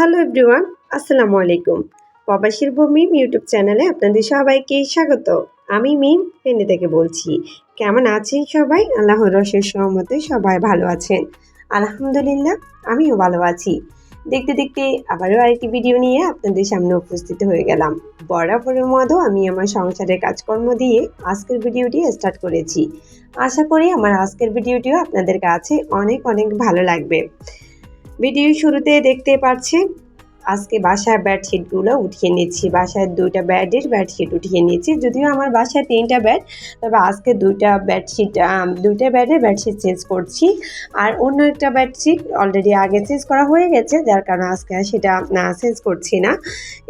Hello everyone আসসালামু আলাইকুম প্রবাসীর ভূমি ইউটিউব চ্যানেলে আপনাদের সবাইকে স্বাগত। আমি মিম পেনে থেকে বলছি। কেমন আছেন সবাই? আল্লাহ রসের সহমতে সবাই ভালো আছেন। আলহামদুলিল্লাহ, আমিও ভালো আছি। দেখতে দেখতে আবারও আরেকটি ভিডিও নিয়ে আপনাদের সামনে উপস্থিত হয়ে গেলাম। বরাবরের মতো আমি আমার সংসারের কাজকর্ম দিয়ে আজকের ভিডিওটি স্টার্ট করেছি। আশা করি আমার আজকের ভিডিওটিও আপনাদের কাছে অনেক অনেক ভালো লাগবে। ভিডিও শুরুতে দেখতে পাচ্ছেন আজকে বাসায় বেডশিটগুলো উঠিয়ে নিচ্ছি। বাসায় দুইটা বেডের বেডশিট উঠিয়ে নিচ্ছি। যদিও আমার বাসায় তিনটা বেড তবে আজকে দুইটা বেডশিট দুইটা বেডের বেডশিট চেঞ্জ করছি। আর অন্য একটা বেডশিট অলরেডি আগে চেঞ্জ করা হয়ে গেছে, যার কারণে আজকে সেটা চেঞ্জ করছি না।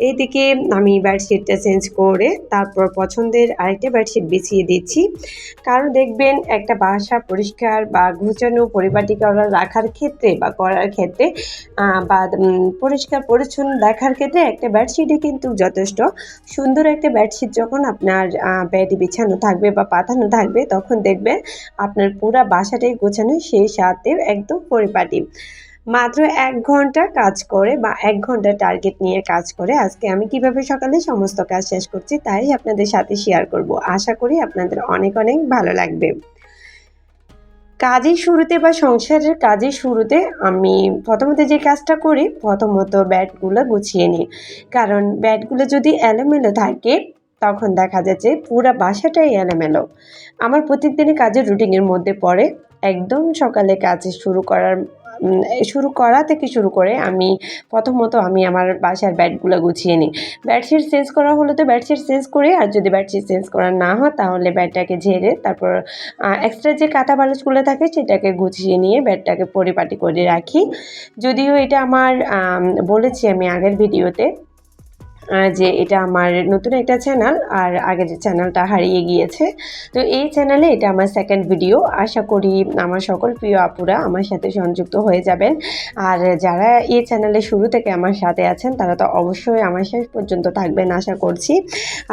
এইদিকে আমি বেডশিটটা চেঞ্জ করে তারপর পছন্দের আরেকটা বেডশিট বিছিয়ে দিচ্ছি। কারণ দেখবেন, একটা বাসা পরিষ্কার বা ঘুচানো পরিপাটি করা রাখার ক্ষেত্রে বা করার ক্ষেত্রে বা পরিষ্কার পরিচ্ছন্ন দেখার ক্ষেত্রে একটা বেডশিটই কিন্তু যথেষ্ট। সুন্দর একটা বেডশিট যখন আপনার বেডে বিছানো থাকবে বা পাতানো থাকবে, তখন দেখবেন আপনার পুরা বাসাটাই গোছানো, সেই সাথে একদম পরিপাটি। মাত্র এক ঘণ্টা কাজ করে বা এক ঘণ্টা টার্গেট নিয়ে কাজ করে, আজকে আমি কীভাবে সকালে সমস্ত কাজ শেষ করছি, তাই আপনাদের সাথে শেয়ার করব। আশা করি আপনাদের অনেক অনেক ভালো লাগবে। কাজের শুরুতে বা সংসারের কাজের শুরুতে আমি প্রথমত যে কাজটা করি, প্রথমত ব্যাটগুলো গুছিয়ে নিই। কারণ ব্যাটগুলো যদি এলোমেলো থাকে, তখন দেখা যাচ্ছে পুরো বাসাটাই এলোমেলো। আমার প্রত্যেকদিনই কাজের রুটিনের মধ্যে পড়ে একদম সকালে কাজ শুরু করার শুরু করা থেকে শুরু করে আমি প্রথমত আমি আমার বাসার ব্যাটগুলো গুছিয়ে নিই। ব্যাডশিট চেঞ্জ করা হলে তো ব্যাডশিট চেঞ্জ করে, আর যদি বেডশিট চেঞ্জ করা না হয় তাহলে ব্যাটটাকে ঝেড়ে তারপর এক্সট্রা যে কাঁথা বালিশগুলো থাকে সেটাকে গুছিয়ে নিয়ে ব্যাডটাকে পরিপাটি করে রাখি। যদিও এটা আমার বলেছি আমি আগের ভিডিওতে যে এটা আমার নতুন একটা চ্যানেল আর আগের যে চ্যানেলটা হারিয়ে গিয়েছে। তো এই চ্যানেলে এটা আমার সেকেন্ড ভিডিও আশা করি আমার সকল প্রিয় আপুরা আমার সাথে সংযুক্ত হয়ে যাবেন। আর যারা এই চ্যানেলে শুরু থেকে আমার সাথে আছেন, তারা তো অবশ্যই আমার শেষ পর্যন্ত থাকবেন আশা করছি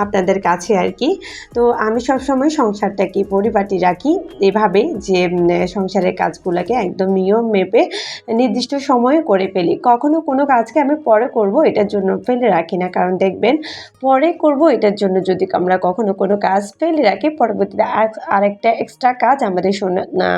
আপনাদের কাছে আর কি। তো আমি সবসময় সংসারটাকে পরিপাটি রাখি। এভাবে যে সংসারের কাজগুলোকে একদম নিয়ম মেপে, নির্দিষ্ট সময়ে করে ফেলি। কখনো কোনো কাজকে আমি পরে করব, এটার জন্য ফেলে রাখি না। কারণ দেখবেন পরে করব এটার জন্য যদি আমরা কখনো কোনো কাজ ফেলে রাখি, পরবর্তীতে আর- আরেকটা এক্সট্রা কাজ আমাদের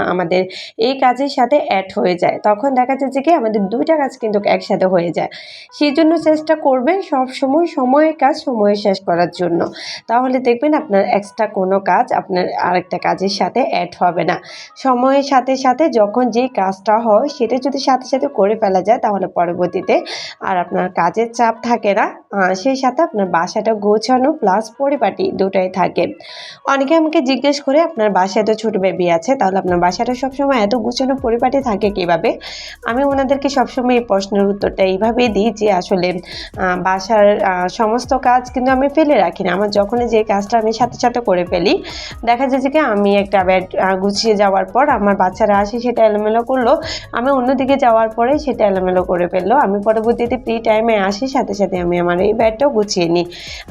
আমাদের এই কাজের সাথে অ্যাড হয়ে যায়। তখন দেখা যাচ্ছে কি আমাদের দুইটা কাজ কিন্তু একসাথে হয়ে যায়। সেই জন্য চেষ্টা করবেন সব সময় সময়ের কাজ সময়ে শেষ করার জন্য। তাহলে দেখবেন আপনার এক্সট্রা কোনো কাজ আপনার আরেকটা কাজের সাথে অ্যাড হবে না। সময়ের সাথে সাথে যখন যেই কাজটা হয় সেটা যদি সাথে সাথে করে ফেলা যায়, তাহলে পরবর্তীতে আর আপনার কাজের চাপ থাকে না। সেই সাথে আপনার বাসাটা গোছানো প্লাস পরিপাটি দুটাই থাকে। অনেকে আমাকে জিজ্ঞেস করে, আপনার বাসায় তো ছোটো বেবি আছে, তাহলে আপনার বাসাটা সবসময় এত গোছানো পরিপাটি থাকে কীভাবে? আমি ওনাদেরকে সবসময় এই প্রশ্নের উত্তরটা এইভাবেই দিই যে, আসলে বাসার সমস্ত কাজ কিন্তু আমি ফেলে রাখি না। আমার যখনই যে কাজটা আমি সাথে সাথে করে ফেলি, দেখা যাচ্ছে কি আমি একটা ব্যাড গুছিয়ে যাওয়ার পর আমার বাচ্চারা আসে, সেটা এলোমেলো করল। আমি অন্যদিকে যাওয়ার পরে সেটা এলোমেলো করে ফেলল। আমি পরবর্তীতে ফ্রি টাইমে আসি, সাথে সাথে আমি আমার এই ব্যাডটাও গুছিয়ে নিই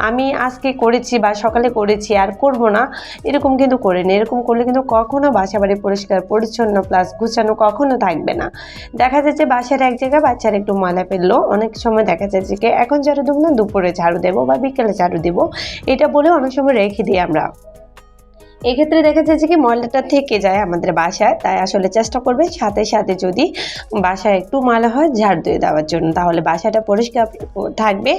আমি আজকে করেছি বা সকালে করেছি, আর করব না। এরকম কিন্তু করে নিই এরকম করলে কিন্তু কখনও বাসা বাড়ি পরিষ্কার, পরিচ্ছন্ন প্লাস গুছানো কখনও থাকবে না। দেখা যাচ্ছে বাসার এক জায়গায় বাচ্চারা একটু ময়লা ফেলল অনেক সময় দেখা যাচ্ছে যে এখন ঝাড়ু দেবো না, দুপুরে ঝাড়ু দেবো বা বিকেলে ঝাড়ু দেবো। এটা বলে অনেক সময় রেখে দিই আমরা। এক্ষেত্রে দেখা যাচ্ছে কি ময়লাটা থেকে যায় আমাদের বাসায় তাই আসলে চেষ্টা করবে সাথে সাথে যদি বাসায় একটু ময়লা হয় ঝাড় দিয়ে দেওয়ার জন্য। তাহলে বাসাটা পরিষ্কার থাকবে।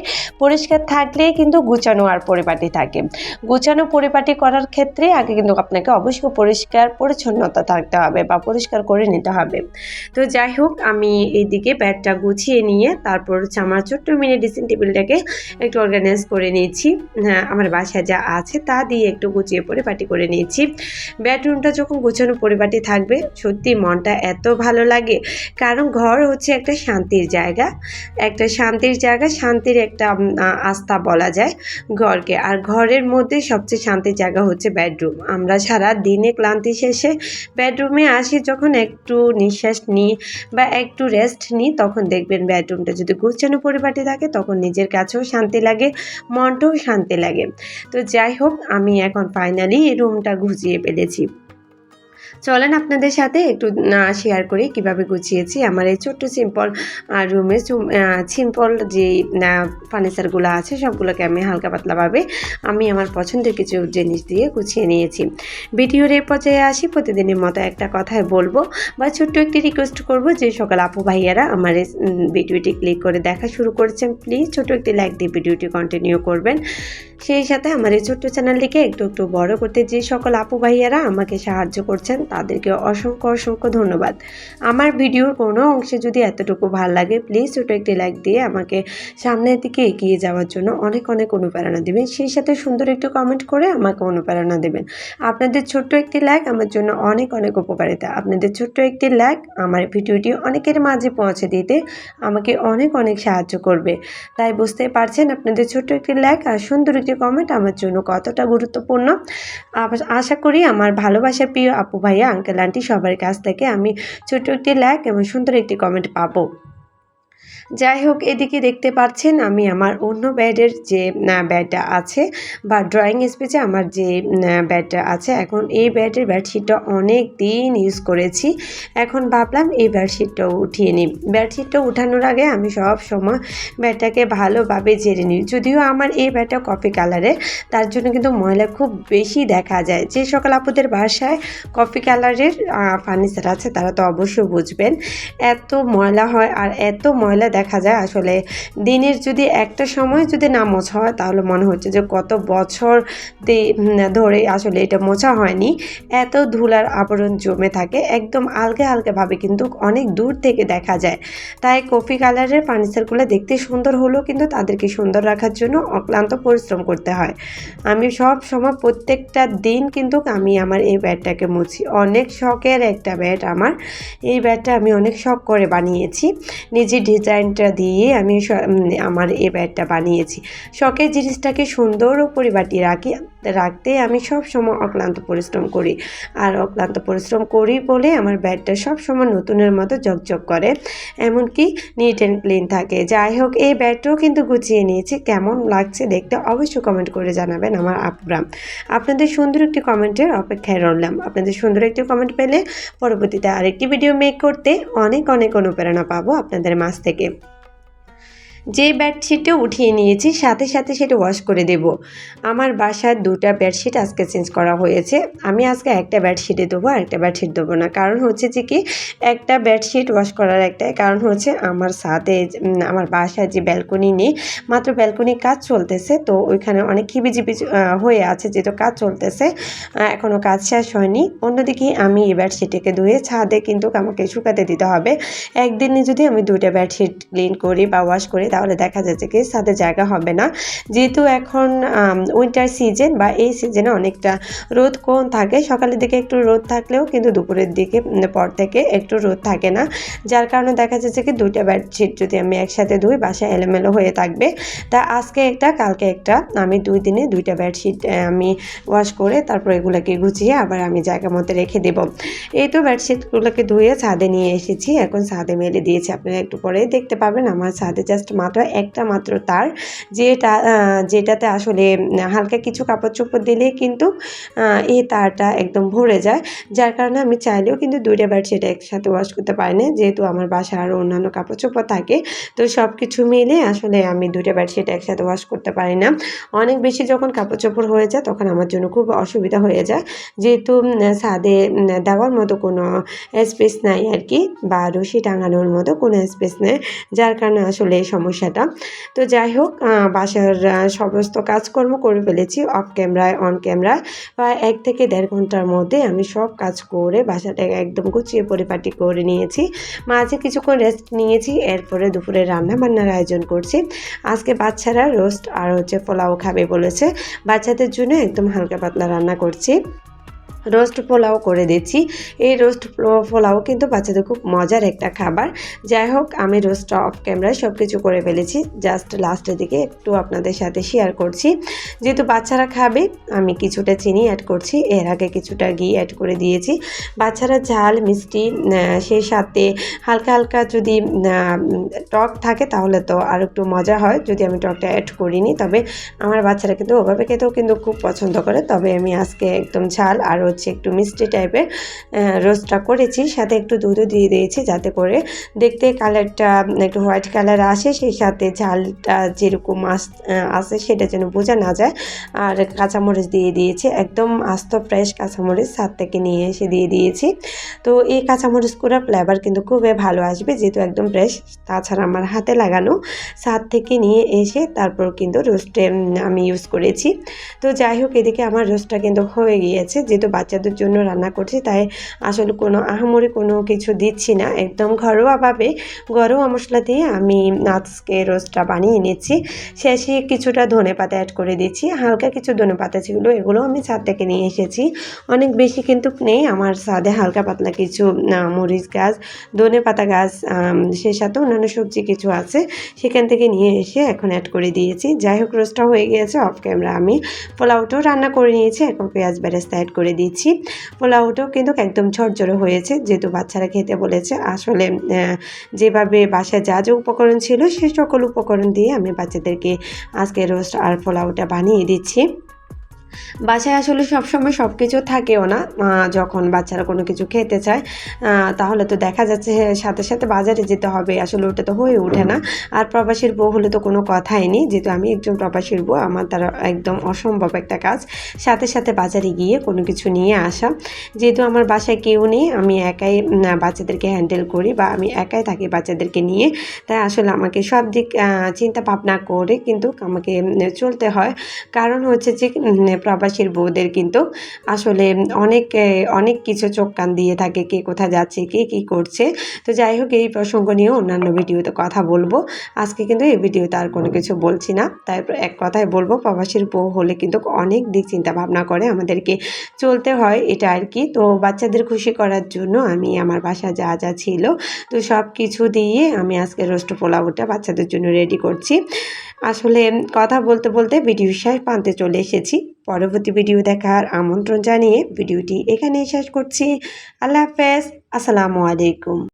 পরিষ্কার থাকলে কিন্তু গুছানো আর পরিপাটি থাকে। গুছানো পরিপাটি করার ক্ষেত্রে আগে কিন্তু আপনাকে অবশ্যই পরিষ্কার পরিচ্ছন্নতা থাকতে হবে বা পরিষ্কার করে নিতে হবে। তো যাই হোক আমি এইদিকে ব্যাগটা গুছিয়ে নিয়ে তারপর হচ্ছে আমার ছোট্ট মিনি ড্রেসিং টেবিলটাকে একটু অর্গানাইজ করে নিয়েছি। হ্যাঁ, আমার বাসায় যা আছে তা দিয়ে একটু গুছিয়ে পরিপাটি করে নিয়েছি। বেডরুমটা যখন গোছানো পরিপাটি থাকবে, সত্যি মনটা এত ভালো লাগে। কারণ ঘর হচ্ছে একটা শান্তির জায়গা। একটা শান্তির জায়গা, শান্তির একটা আস্থা বলা যায় ঘরকে। আর ঘরের মধ্যে সবচেয়ে শান্তির জায়গা হচ্ছে বেডরুম। আমরা সারা দিনে ক্লান্তি শেষে বেডরুমে আসি, যখন একটু নিঃশ্বাস নিই বা একটু রেস্ট নিই, তখন দেখবেন বেডরুমটা যদি গুছানো পরিপাটি থাকে, তখন নিজের কাছেও শান্তি লাগে, মনটাও শান্তি লাগে। তো যাই হোক, আমি এখন ফাইনালি এই রুমটা গুছিয়ে ফেলেছি। চলেন আপনাদের সাথে একটু শেয়ার করি কীভাবে গুছিয়েছি আমার এই ছোট্ট সিম্পল রুমে সিম্পল যে ফার্নিচারগুলো আছে সবগুলোকে আমি হালকা পাতলাভাবে আমি আমার পছন্দের কিছু জিনিস দিয়ে গুছিয়ে নিয়েছি। ভিডিওর এই পর্যায়ে আসি, প্রতিদিনের মতো একটা কথায় বলব বা ছোট্ট একটি রিকোয়েস্ট করব যে, সকাল আপু ভাইয়ারা আমার এই ভিডিওটি ক্লিক করে দেখা শুরু করেছেন প্লিজ ছোট একটি লাইক দিয়ে ভিডিওটি কন্টিনিউ করবেন। সেই সাথে আমার এই ছোট্ট চ্যানেলটিকে একটু একটু বড় করতে যে, সকল আপু ভাইয়ারা আমাকে সাহায্য করছেন তাদেরকে অসংখ্য অসংখ্য ধন্যবাদ। আমার ভিডিওর কোনো অংশে যদি এতটুকু ভালো লাগে প্লিজ ছোটো একটি লাইক দিয়ে আমাকে সামনের দিকে এগিয়ে যাওয়ার জন্য অনেক অনেক অনুপ্রেরণা দেবেন। সেই সাথে সুন্দর একটু কমেন্ট করে আমাকে অনুপ্রেরণা দেবেন। আপনাদের ছোট্ট একটি লাইক আমার জন্য অনেক অনেক উপকারিতা। আপনাদের ছোট্ট একটি লাইক আমার ভিডিওটি অনেকের মাঝে পৌঁছে দিতে আমাকে অনেক অনেক সাহায্য করবে। তাই বুঝতে পারছেন আপনাদের ছোট্ট একটি লাইক আর সুন্দর একটি কমেন্ট আমার জন্য কতটা গুরুত্বপূর্ণ। আশা করি আমার ভালোবাসার প্রিয় আপু ভাইয়া আঙ্কেল, আন্টি সবার কাছ থেকে আমি ছোট্ট একটি লাইক এবং সুন্দর একটি কমেন্ট পাবো। যাই হোক এদিকে দেখতে পাচ্ছেন আমি আমার অন্য ব্যাডের যে ব্যাডটা আছে বা ড্রয়িং স্পেসে আমার যে ব্যাডটা আছে, এখন এই ব্যাডের বেডশিটটা অনেক দিন ইউজ করেছি। এখন ভাবলাম এই বেডশিটটাও উঠিয়ে নিই। বেডশিটটা উঠানোর আগে আমি সব সময় ব্যাডটাকে ভালোভাবে জেরে নিই। যদিও আমার এই ব্যাডটা কফি কালারের তার জন্য কিন্তু ময়লা খুব বেশি দেখা যায়। যে সকল আপুদের বাসায় কফি কালারের ফার্নিচার আছে, তারা তো অবশ্যই বুঝবেন। এত ময়লা হয় আর এত ময়লা দেখা যায়। আসলে দিনের যদি একটা সময় যদি না মোছা হয়, তাহলে মনে হচ্ছে যে কত বছর ধরে আসলে এটা মোছা হয়নি। এত ধুলার আবরণ জমে থাকে, একদম আলগে আলগেভাবে কিন্তু অনেক দূর থেকে দেখা যায়। তাই কফি কালারের ফার্নিচারগুলো দেখতে সুন্দর হলেও কিন্তু তাদেরকে সুন্দর রাখার জন্য অক্লান্ত পরিশ্রম করতে হয়। আমি সব সময় প্রত্যেকটা দিন কিন্তু আমি আমার এই ব্যাটটাকে মুছি। অনেক শখের একটা ব্যাট আমার। এই ব্যাটটা আমি অনেক শখ করে বানিয়েছি। নিজে ডিজাইনটা দিয়ে আমি আমার এ ব্যাগটা বানিয়েছি। শখের জিনিসটাকে সুন্দর পরিবাটি রাখি। রাখতে আমি সব সময় অক্লান্ত পরিশ্রম করি। আর অক্লান্ত পরিশ্রম করি বলে আমার ব্যাগটা সব সময় নতুনের মতো ঝকঝক করে। এমনকি নিট অ্যান্ড ক্লিন থাকে। যাই হোক, এই ব্যাগটাও কিন্তু গুছিয়ে নিয়েছি। কেমন লাগছে দেখতে অবশ্যই কমেন্ট করে জানাবেন আমার আপুরা আপনাদের সুন্দর একটি কমেন্টের অপেক্ষায় রইলাম। আপনাদের সুন্দর একটি কমেন্ট পেলে পরবর্তীতে আরেকটি ভিডিও মেক করতে অনেক অনেক অনুপ্রেরণা পাবো আপনাদের মাছ থেকে। যে বেডশিটটা উঠিয়ে নিয়েছি, সাথে সাথে সেটা ওয়াশ করে দেব। আমার বাসার দুটা বেডশিট আজকে চেঞ্জ করা হয়েছে। আমি আজকে একটা বেডশিটে দেবো আর একটা বেডশিট দেবো না। কারণ হচ্ছে যে কি, একটা বেডশিট ওয়াশ করার একটাই কারণ হচ্ছে আমার সাথে আমার বাসায় যে ব্যালকনি নেই, মাত্র ব্যালকনির কাজ চলতেছে। তো ওইখানে অনেক খিবিজিবি হয়ে আছে, যেহেতু কাজ চলতেছে। এখনও কাজ শেষ হয়নি। অন্যদিকে আমি এই বেডশিটটাকে ধুয়ে ছাদে কিন্তু আমাকে শুকাতে দিতে হবে। একদিনে যদি আমি দুইটা বেডশিট ক্লিন করি বা ওয়াশ করি তাহলে দেখা যাচ্ছে কি সাথে জায়গা হবে না। যেহেতু এখন উইন্টার সিজন বা এই সিজনে অনেকটা রোদ কম থাকে। সকালের দিকে একটু রোদ থাকলেও কিন্তু দুপুরের দিকে পর থেকে একটু রোদ থাকে না। যার কারণে দেখা যাচ্ছে কি দুইটা বেডশিট যদি আমি একসাথে ধুই বাসা এলোমেলো হয়ে থাকবে। তা আজকে একটা, কালকে একটা, আমি দুই দিনে দুইটা বেডশিট আমি ওয়াশ করে তারপর এগুলোকে গুছিয়ে আবার আমি জায়গা মতো রেখে দেব। এই তো বেডশিটগুলোকে ধুয়ে ছাদে নিয়ে এসেছি। এখন ছাদে মেলে দিয়েছি। আপনারা একটু পরেই দেখতে পাবেন। আমার ছাদে জাস্ট মাত্র একটা মাত্র তার, যেটা যেটাতে আসলে হালকা কিছু কাপড় চোপড় দিলে কিন্তু এই তারটা একদম ভরে যায়। যার কারণে আমি চাইলেও কিন্তু দুইটা বেডশিট একসাথে ওয়াশ করতে পারি না, যেহেতু আমার বাসায় আরও অন্যান্য কাপড় চোপড় থাকে। তো সব কিছু মিলে আসলে আমি দুইটা বেডশিট একসাথে ওয়াশ করতে পারি না। অনেক বেশি যখন কাপড় চোপড় হয়ে যায়, তখন আমার জন্য খুব অসুবিধা হয়ে যায়। যেহেতু ছাদে দেওয়ার মতো কোনো স্পেস নাই আর কি, বা রশি টাঙানোর মতো কোনো স্পেস নেই, যার কারণে আসলে এই সমস্যাটা। তো যাই হোক বাসার সমস্ত কাজকর্ম করে ফেলেছি অফ ক্যামেরায় অন ক্যামেরায় প্রায় এক থেকে দেড় ঘণ্টার মধ্যে আমি সব কাজ করে বাসাটাকে একদম গুছিয়ে পরিপাটি করে নিয়েছি। মাঝে কিছুক্ষণ রেস্ট নিয়েছি, এরপরে দুপুরে রান্না বান্নার আয়োজন করছি। আজকে বাচ্চারা রোস্ট আর হচ্ছে পোলাও খাবে বলেছে। বাচ্চাদের জন্য একদম হালকা পাতলা রান্না করছি। রোস্ট পোলাও করে দিচ্ছি। এই রোস্ট পোলাও কিন্তু বাচ্চাদের খুব মজার একটা খাবার। যাই হোক, আমি রোস্ট অফ ক্যামেরায় সব কিছু করে ফেলেছি। জাস্ট লাস্টের দিকে একটু আপনাদের সাথে শেয়ার করছি। যেহেতু বাচ্চারা খাবে, আমি কিছুটা চিনি অ্যাড করছি। এর আগে কিছুটা ঘি অ্যাড করে দিয়েছি। বাচ্চারা ঝাল, মিষ্টি সেই সাথে হালকা হালকা যদি টক থাকে তাহলে তো আর একটু মজা হয়। যদি আমি টকটা অ্যাড করিনি, তবে আমার বাচ্চারা কিন্তু ওভাবে খেতেও কিন্তু খুব পছন্দ করে। তবে আমি আজকে একদম ঝাল আর হচ্ছে একটু মিষ্টি টাইপের রোস্টটা করেছি, সাথে একটু দুধও দিয়ে দিয়েছি যাতে করে দেখতে কালারটা একটু হোয়াইট কালার আসে, সেই সাথে ঝালটা যেরকম আস আসে সেটা যেন বোঝা না যায়। আর কাঁচামরিচ দিয়ে দিয়েছি, একদম আস্ত ফ্রেশ কাঁচামরিচ ছাদ থেকে নিয়ে এসে দিয়ে দিয়েছি। তো এই কাঁচামরিচ করা ফ্লেভার কিন্তু খুবই ভালো আসবে, যেহেতু একদম ফ্রেশ তাছাড়া আমার হাতে লাগানো ছাদ থেকে নিয়ে এসে তারপর কিন্তু রোস্টে আমি ইউজ করেছি। তো যাই হোক, এদিকে আমার রোস্টটা কিন্তু হয়ে গিয়েছে, যেহেতু বাচ্চাদের জন্য রান্না করছি, তাই আসলে কোনো আহামরি কোনো কিছু দিচ্ছি না। একদম ঘরোয়াভাবে ঘরোয়া মশলা দিয়ে আমি আজকে রোস্টটা বানিয়ে নিচ্ছি। শেষে কিছুটা ধনে পাতা অ্যাড করে দিচ্ছি। হালকা কিছু ধনে পাতা ছিল, এগুলো আমি ছাদ থেকে নিয়ে এসেছি। অনেক বেশি কিন্তু নেই, আমার ছাদে হালকা পাতলা কিছু মরিচ গাছ, ধনে পাতা গাছ সে সাথে অন্যান্য সবজি কিছু আছে, সেখান থেকে নিয়ে এসে এখন অ্যাড করে দিয়েছি। যাই হোক, রোস্টটা হয়ে গিয়েছে অফ ক্যামেরা আমি পোলাওটাও রান্না করে নিয়েছি, এখন পেঁয়াজ বেরেস্তা অ্যাড করে দিচ্ছি পোলাওটাও কিন্তু একদম ঝরঝরে হয়েছে, যেহেতু বাচ্চারা খেতে বলেছে। আসলে যেভাবে বাসায় যা যা উপকরণ ছিল সে সকল উপকরণ দিয়ে আমি বাচ্চাদেরকে আজকে রোস্ট আর পোলাওটা বানিয়ে দিচ্ছি। বাসায় আসলে সবসময় সব কিছু থাকেও না যখন বাচ্চারা কোনো কিছু খেতে চায় তাহলে তো দেখা যাচ্ছে সাথে সাথে বাজারে যেতে হবে, আসলে ওটা তো হয়ে ওঠে না। আর প্রবাসীর বউ হলে তো কোনো কথাই নেই, যেহেতু আমি একজন প্রবাসীর বউ, আমার তারা একদম অসম্ভব একটা কাজ। সাথে সাথে বাজারে গিয়ে কোনো কিছু নিয়ে আসা। যেহেতু আমার বাসায় কেউ নেই, আমি একাই বাচ্চাদেরকে হ্যান্ডেল করি বা আমি একাই থাকি বাচ্চাদেরকে নিয়ে, তাই আসলে আমাকে সব দিক চিন্তা ভাবনা করে কিন্তু আমাকে চলতে হয়। কারণ হচ্ছে যে প্রবাসীর বউদের কিন্তু আসলে অনেক অনেক কিছু চোখ কান দিয়ে থাকে কে কোথায় যাচ্ছে, কে কী করছে। তো যাই হোক, এই প্রসঙ্গ নিয়েও অন্যান্য ভিডিওতে কথা বলব। আজকে কিন্তু এই ভিডিওতে আর কোনো কিছু বলছি না। তাই এক কথায় বলব, প্রবাসীর বউ হলে কিন্তু অনেক দিক চিন্তা ভাবনা করে আমাদেরকে চলতে হয়, এটা আর কি। তো বাচ্চাদের খুশি করার জন্য আমি আমার বাসা যা যা ছিল, তো সব কিছু দিয়ে আমি আজকে রোস্ট পোলাওটা বাচ্চাদের জন্য রেডি করছি। আসলে কথা বলতে বলতে ভিডিও শেষ প্রান্তে চলে এসেছি। পরবর্তী ভিডিও দেখার আমন্ত্রণ জানিয়ে ভিডিওটি এখানেই শেষ করছি। আল্লাহ হাফেজ। আসসালামু আলাইকুম।